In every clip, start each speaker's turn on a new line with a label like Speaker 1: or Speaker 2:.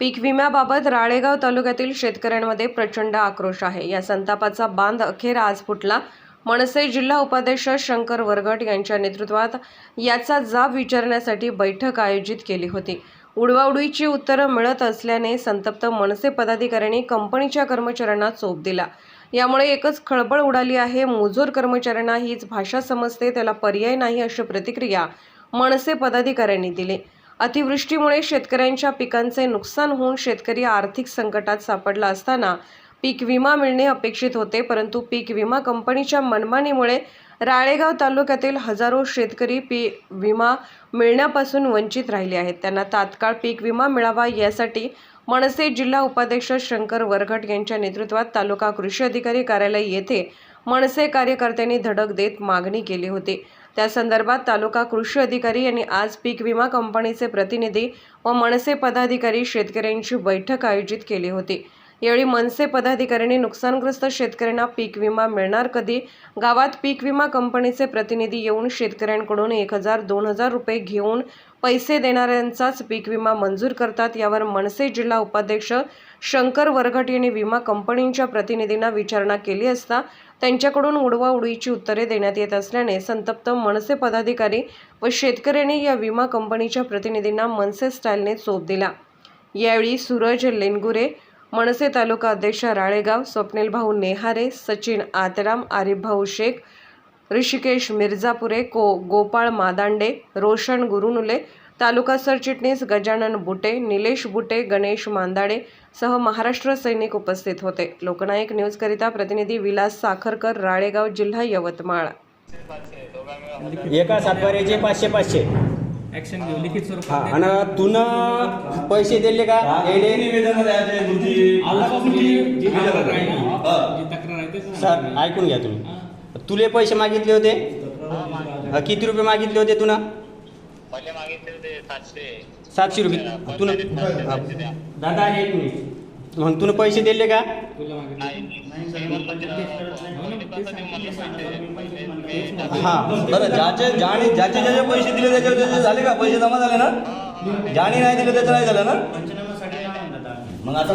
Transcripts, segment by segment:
Speaker 1: पीक विम्याबाबत राळेगाव तालुक्यातील शेतकऱ्यांमध्ये प्रचंड आक्रोश आहे. या संतापाचा बांध अखेर आज फुटला. मनसे जिल्हा उपाध्यक्ष शंकर वरगट यांच्या नेतृत्वात याचा जाब विचारण्यासाठी बैठक आयोजित केली होती. उडवाउडीची उत्तरं मिळत असल्याने संतप्त मनसे पदाधिकाऱ्यांनी कंपनीच्या कर्मचाऱ्यांना चोप दिला. यामुळे एकच खळबळ उडाली आहे. मुजोर कर्मचाऱ्यांना हीच भाषा समजते. त्याला पर्याय नाही अशी प्रतिक्रिया मनसे पदाधिकाऱ्यांनी दिली. अतिवृष्टीमुळे शेतकऱ्यांच्या पिकांचे नुकसान होऊन शेतकरी आर्थिक संकटात सापडला असताना पीक विमा मिळणे अपेक्षित होते परंतु पीक विमा कंपनीच्या मनमानीमुळे राळेगाव तालुक्यातील हजारो शेतकरी पी विमा मिळण्यापासून वंचित राहिले आहेत. त्यांना तात्काळ पीक विमा मिळावा यासाठी मनसे जिल्हा उपाध्यक्ष शंकर वरघट यांच्या नेतृत्वात तालुका कृषी अधिकारी कार्यालय येथे मनसे कार्यकर्त्यांनी धडक देत मागणी केली होती. त्या संदर्भात तालुका कृषी अधिकारी यांनी आज पीक विमा कंपनीचे प्रतिनिधी व मनसे पदाधिकारी शेतकऱ्यांची बैठक आयोजित केली होती. यावेळी मनसे पदाधिकाऱ्यांनी नुकसानग्रस्त शेतकऱ्यांना पीक विमा मिळणार कधी? गावात पीक विमा कंपनीचे प्रतिनिधी येऊन शेतकऱ्यांकडून एक हजार दोन हजार रुपये घेऊन पैसे देणाऱ्यांचाच पीक विमा मंजूर करतात. यावर मनसे जिल्हा उपाध्यक्ष शंकर वरघट यांनी विमा कंपनींच्या प्रतिनिधींना विचारणा केली असता त्यांच्याकडून उडवाउडवीची उत्तरे देण्यात येत असल्याने संतप्त मनसे पदाधिकारी व शेतकऱ्यांनी या विमा कंपनीच्या प्रतिनिधींना मनसे स्टाईलने चोप दिला. यावेळी सूरज लेनगुरे मनसे तालुका अध्यक्ष राळेगाव स्वप्नील भाऊ नेहारे सचिन आतराम आरिफ भाऊ शेख ऋषिकेश मिर्झापुरे को गोपाळ मादांडे रोशन गुरुनुले तालुका सरचिटणीस गजानन बुटे निलेश बुटे गणेश मांदाडे सह महाराष्ट्र सैनिक उपस्थित होते. लोकनायक न्यूजकरिता प्रतिनिधी विलास साखरकर राळेगाव जिल्हा यवतमाळ.
Speaker 2: एका सातबाऱ्याचे पाचशे पाचशे.
Speaker 3: ऍक्शन घेऊ लिखित स्वरूपात
Speaker 2: आणि तुन पैसे दिले का? येडे
Speaker 3: आल्यापासून जी जी तक्रार आहे जी तक्रार आहे ते
Speaker 2: सर ऐकून घ्या तुम्ही तुले पैसे मागितले होते हा, किती रुपये मागितले होते तुना
Speaker 4: पहिले मागितले होते सातशे
Speaker 2: सातशे रुपये तुन हा. दादा एक मिनिट मग तुला पैसे दिले का
Speaker 3: तुला मागे
Speaker 4: नाही श्रीमंताचे
Speaker 2: हा
Speaker 5: बरं ज्याचे ज्याने ज्याचे ज्याचे पैसे दिले त्याचे त्याचे झाले का पैसे जमा झाले ना ज्याने नाही दिले त्याचं नाही झालं ना मग आता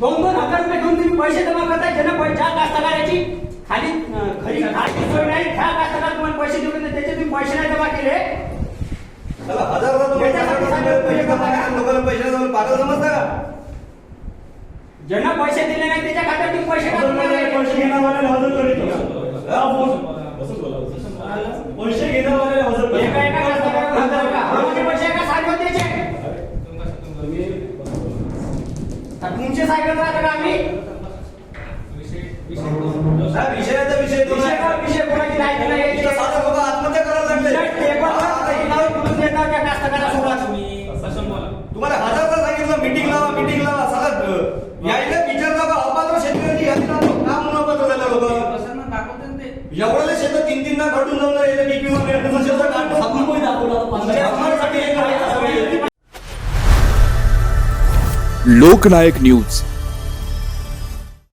Speaker 6: दोन दोन हजार रुपये घेऊन तुम्ही पैसे जमा करताय ज्यांना पै- ज्या कास्तकाराची खाली खरी खायची सोय नाही त्या कास्तकार तुम्हाला पैसे देऊन त्याचे तुम्ही पैसे नाही जमा केले.
Speaker 5: हजार हजार पैसे जमा पैसे जमा- पागल समजता का
Speaker 6: ज्यांना पैसे दिले नाही त्याच्या खात्यात तुम्ही पैसे का जमा केले?
Speaker 5: पैसे घेण्यावाल्याला हजर करीत पैसे घेण्यावाल्याला हजर
Speaker 6: एका एका कास्तकाराला हजार रुपये. आम्हाला पैसे एका साईडवर द्यायचे तर तुमचे सायकल राहतं का आम्ही
Speaker 5: विषय
Speaker 6: विषय कोणाची नाही
Speaker 7: लोकनायक न्यूज.